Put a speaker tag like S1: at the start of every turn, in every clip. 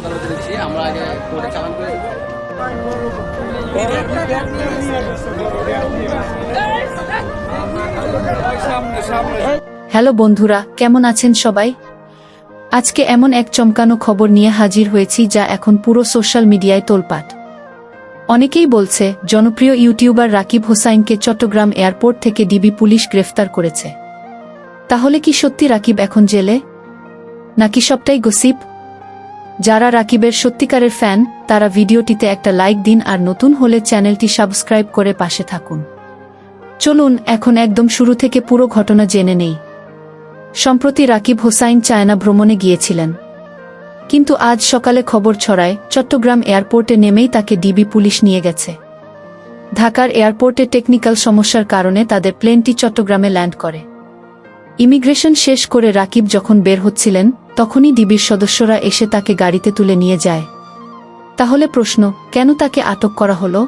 S1: আদালতে দিচ্ছি আমরা আগে কোর্টে চালান করে
S2: হ্যালো বন্ধুরা, কেমন আছেন সবাই? আজকে এমন এক চমকানো খবর নিয়ে হাজির হয়েছি যা এখন পুরো সোশ্যাল মিডিয়ায় তোলপাট। অনেকেই বলছে, জনপ্রিয় ইউটিউবার রাকিব হোসাইনকে চট্টগ্রাম এয়ারপোর্ট থেকে ডিবি পুলিশ গ্রেফতার করেছে। তাহলে কি সত্যি রাকিব এখন জেলে? নাকি সবটাই গসিপ? যারা রাকিবের সত্যিকারের ফ্যান, তারা ভিডিওটিতে একটা লাইক দিন আর নতুন হলে চ্যানেলটি সাবস্ক্রাইব করে পাশে থাকুন। চলুন, এখন একদম শুরু থেকে পুরো ঘটনা জেনে নেই। সম্প্রতি রাকিব হোসাইন চায়না ভ্রমণে গিয়েছিলেন। কিন্তু আজ সকালে খবর ছড়ায়, চট্টগ্রাম এয়ারপোর্টে নেমেই তাকে ডিবি পুলিশ নিয়ে গেছে। ঢাকার এয়ারপোর্টে টেকনিক্যাল সমস্যার কারণে তাদের প্লেনটি চট্টগ্রামে ল্যান্ড করে। ইমিগ্রেশন শেষ করে রাকিব যখন বের হচ্ছিলেন, তখনই ডিবির সদস্যরা এসে তাকে গাড়িতে তুলে নিয়ে যায়। তাহলে প্রশ্ন, কেন তাকে আটক করা হলো?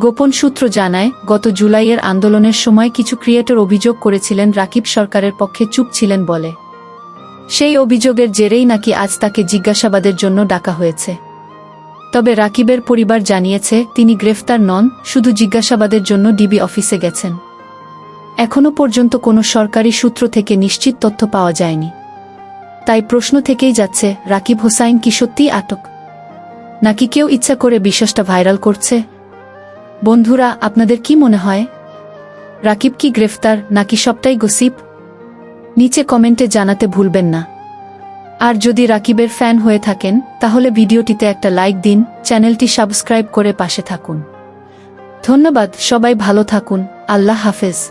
S2: গোপন সূত্র জানায়, গত জুলাইয়ের আন্দোলনের সময় কিছু ক্রিয়েটর অভিযোগ করেছিলেন রাকিব সরকারের পক্ষে চুপ ছিলেন বলে। সেই অভিযোগের জেরেই নাকি আজ তাকে জিজ্ঞাসাবাদের জন্য ডাকা হয়েছে। তবে রাকিবের পরিবার জানিয়েছে, তিনি গ্রেফতার নন, শুধু জিজ্ঞাসাবাদের জন্য ডিবি অফিসে গেছেন। এখনও পর্যন্ত কোনো সরকারি সূত্র থেকে নিশ্চিত তথ্য পাওয়া যায়নি। তাই প্রশ্ন থেকেই যাচ্ছে, রাকিব হোসাইন কি সত্যিই আটক? নাকি কেউ ইচ্ছা করে বিশ্বাসটা ভাইরাল করছে? বন্ধুরা, আপনাদের কি মনে হয়? রাকিব কি গ্রেফতার, নাকি সবটাই গসিপ? নিচে কমেন্টে জানাতে ভুলবেন না। আর যদি রাকিবের ফ্যান হয়ে থাকেন, তাহলে ভিডিওটিতে একটা লাইক দিন, চ্যানেলটি সাবস্ক্রাইব করে পাশে থাকুন। ধন্যবাদ, সবাই ভালো থাকুন, আল্লাহ হাফেজ।